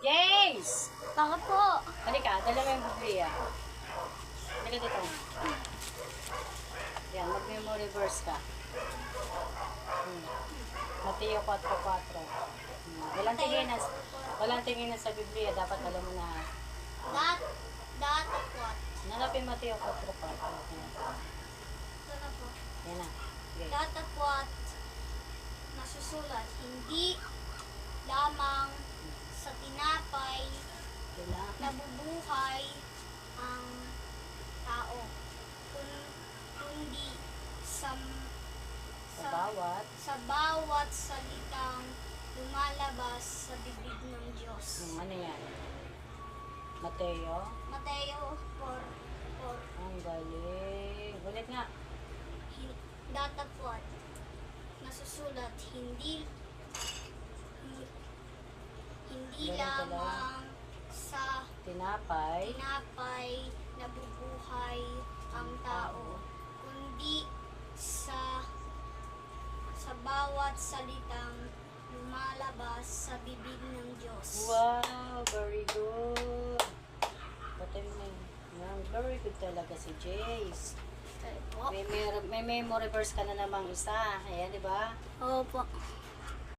Jace! Bakit po? Halika, dala mo yung Biblia. Halika dito. Yan, mag-memory verse ka. Hmm. Mateo 4.4. Hmm. Walang tingin na, walang tingin na sa Biblia. Dapat alam mo na. Dat, dat at what? Nanapin Mateo 4.4. Yan. Ito na po. Yan na. Okay. Dat at what? Nasusulat. Hindi lamang nabubuhay ang tao. Kung, kundi sa, Sa bawat. sa bawat salitang lumalabas sa bibig ng Diyos. Hmm, ano yan? Mateo. Mateo 4, Ang galing. Ulit nga. datapwat nasusulat hindi hi- hindi lamang sa Tinapay. tinapay nabubuhay ang tao kundi sa sa bawat salitang lumalabas sa bibig ng Diyos. Wow, very good. Patay mo yun. Very good talaga si Jace. May, mer- may memory verse ka na namang isa. Ayan, di ba? Opo.